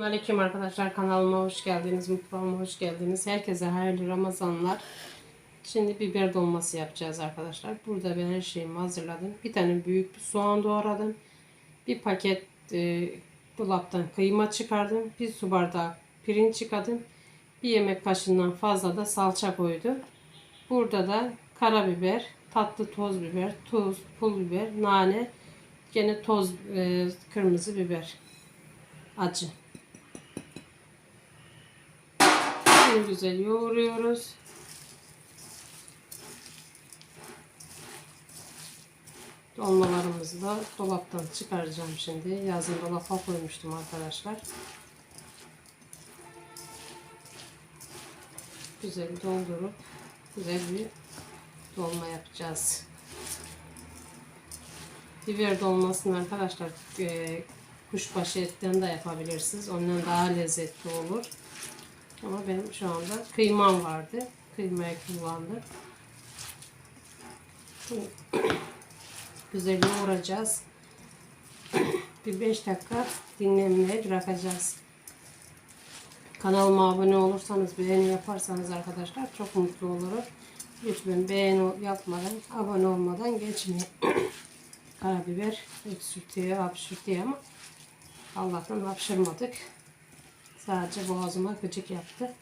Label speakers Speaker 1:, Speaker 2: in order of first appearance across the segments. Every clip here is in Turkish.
Speaker 1: Aleyküm arkadaşlar kanalıma hoş geldiniz, mutfağıma hoş geldiniz. Herkese hayırlı Ramazanlar. Şimdi biber dolması yapacağız arkadaşlar. Burada ben her şeyimi hazırladım. Bir tane büyük bir soğan doğradım. Bir paket e, dolaptan kıyma çıkardım. Bir su bardağı pirinç çıkardım. Bir yemek kaşığından fazla da salça koydum. Burada da karabiber, tatlı toz biber, tuz, pul biber, nane, gene toz e, kırmızı biber. Acı. Şimdi güzel yoğuruyoruz. Dolmalarımızı da dolaptan çıkaracağım şimdi. Yazın dolapa koymuştum arkadaşlar. Güzel doldurup güzel bir dolma yapacağız. Biber dolmasını arkadaşlar e, kuşbaşı etten de yapabilirsiniz. Ondan daha lezzetli olur. Ama benim şu anda kıymam vardı. Kıymayı kullandım. Güzel yoğuracağız. Bir 5 dakika dinlenmeye bırakacağız. Kanalıma abone olursanız, beğeni yaparsanız arkadaşlar çok mutlu olurum. Lütfen beğeni yapmadan, abone olmadan geçmeyin. Karabiber öksürtüyor, hapşırtıyor ama Allah'tan hapşırmadık. Sadece boğazıma gıcık yaptı.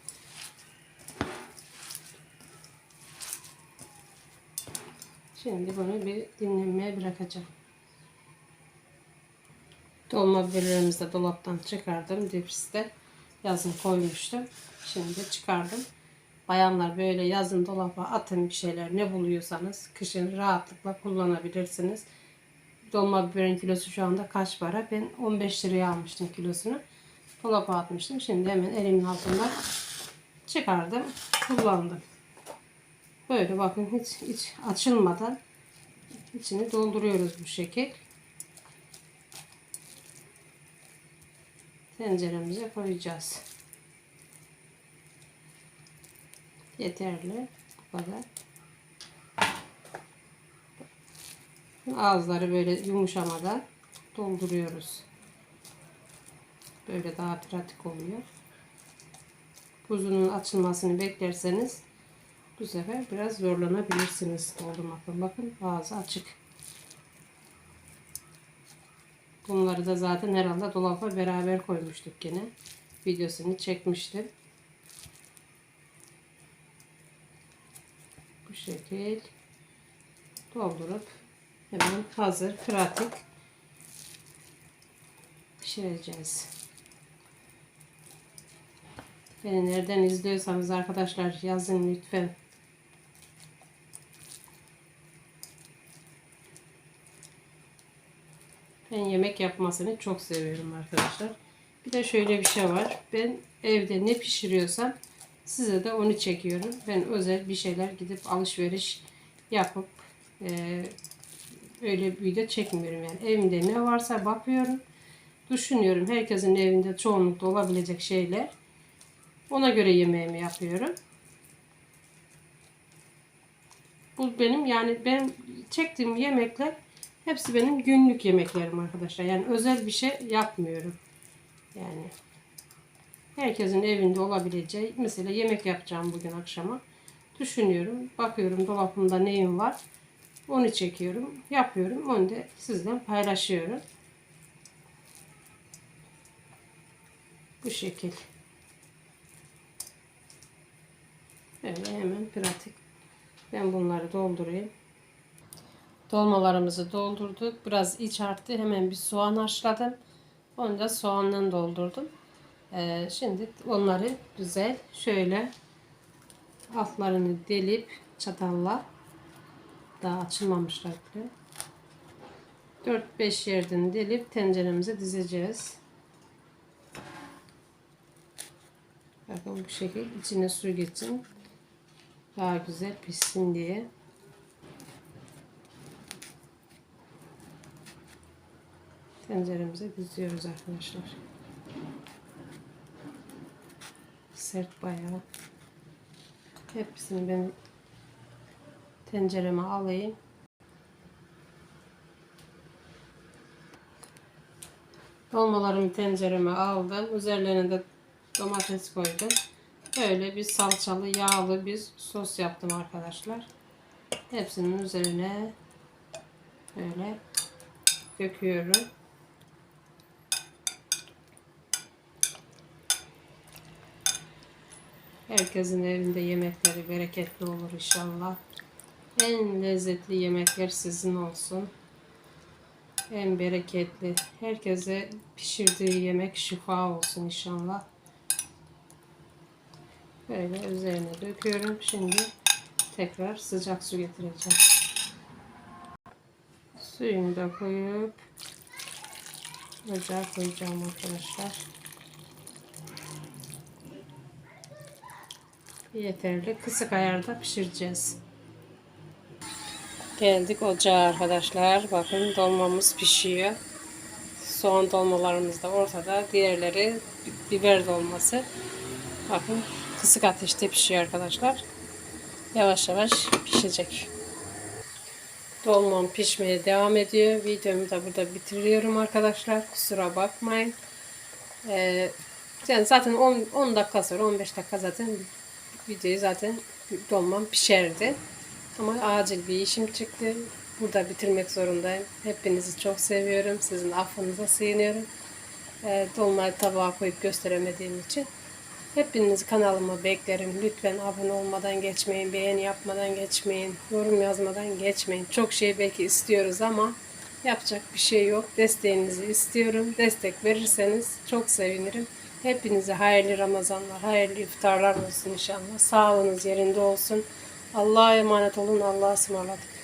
Speaker 1: Şimdi bunu bir dinlenmeye bırakacağım. Dolma biberlerimizi de dolaptan çıkardım. Dips'te yazın koymuştum. Şimdi çıkardım. Bayanlar böyle yazın dolaba atın bir şeyler ne buluyorsanız kışın rahatlıkla kullanabilirsiniz. Dolma biberin kilosu şu anda kaç para? Ben 15 liraya almıştım kilosunu. Dolaba atmıştım. Şimdi hemen elimin altından çıkardım. Kullandım. Böyle bakın hiç, hiç açılmadan içini dolduruyoruz bu şekil. Tenceremize koyacağız. Yeterli. Bu kadar. Ağızları böyle yumuşamadan dolduruyoruz. Böyle daha pratik oluyor. Buzunun açılmasını beklerseniz bu sefer biraz zorlanabilirsiniz doldurmakta. Bakın ağzı açık. Bunları da zaten herhalde dolaba beraber koymuştuk yine. Videosunu çekmiştim. Bu şekil doldurup hemen hazır pratik pişireceğiz. Beni nereden izliyorsanız arkadaşlar yazın lütfen. Ben yemek yapmasını çok seviyorum arkadaşlar. Bir de şöyle bir şey var. Ben evde ne pişiriyorsam size de onu çekiyorum. Ben özel bir şeyler gidip alışveriş yapıp e, öyle bir video çekmiyorum. Yani evimde ne varsa bakıyorum. Düşünüyorum herkesin evinde çoğunlukla olabilecek şeyler. Ona göre yemeğimi yapıyorum. Bu benim yani ben çektiğim yemekler hepsi benim günlük yemeklerim arkadaşlar. Yani özel bir şey yapmıyorum. Yani herkesin evinde olabileceği mesela yemek yapacağım bugün akşama. Düşünüyorum, bakıyorum dolabımda neyim var. Onu çekiyorum, yapıyorum. Onu da sizden paylaşıyorum. Bu şekil. Böyle hemen pratik. Ben bunları doldurayım. Dolmalarımızı doldurduk. Biraz iç arttı. Hemen bir soğan haşladım. Onu da soğanla doldurdum. Ee, şimdi onları güzel şöyle altlarını delip çatalla daha açılmamışlar bile. 4-5 yerden delip tenceremize dizeceğiz. Bakın bu şekil içine su geçsin. Daha güzel pişsin diye. Tenceremize diziyoruz arkadaşlar. Sert bayağı. Hepsini ben tencereme alayım. Dolmalarımı tencereme aldım. Üzerlerine de domates koydum. Böyle bir salçalı, yağlı bir sos yaptım arkadaşlar. Hepsinin üzerine böyle döküyorum. Herkesin evinde yemekleri bereketli olur inşallah. En lezzetli yemekler sizin olsun. En bereketli. Herkese pişirdiği yemek şifa olsun inşallah. Böyle üzerine döküyorum. Şimdi tekrar sıcak su getireceğim. Suyunu da koyup ocağa koyacağım arkadaşlar. Yeterli. Kısık ayarda pişireceğiz. Geldik ocağa arkadaşlar. Bakın dolmamız pişiyor. Soğan dolmalarımız da ortada. Diğerleri biber dolması. Bakın kısık ateşte pişiyor arkadaşlar. Yavaş yavaş pişecek. Dolmam pişmeye devam ediyor. Videomu da burada bitiriyorum arkadaşlar. Kusura bakmayın. Ee, yani zaten 10, 10 dakika sonra 15 dakika zaten videoyu zaten dolmam pişerdi. Ama acil bir işim çıktı. Burada bitirmek zorundayım. Hepinizi çok seviyorum. Sizin affınıza sığınıyorum. Ee, dolmayı tabağa koyup gösteremediğim için. Hepinizi kanalıma beklerim. Lütfen abone olmadan geçmeyin, beğeni yapmadan geçmeyin, yorum yazmadan geçmeyin. Çok şey belki istiyoruz ama yapacak bir şey yok. Desteğinizi istiyorum. Destek verirseniz çok sevinirim. Hepinize hayırlı Ramazanlar, hayırlı iftarlar olsun inşallah. Sağlığınız yerinde olsun. Allah'a emanet olun. Allah'a ısmarladık.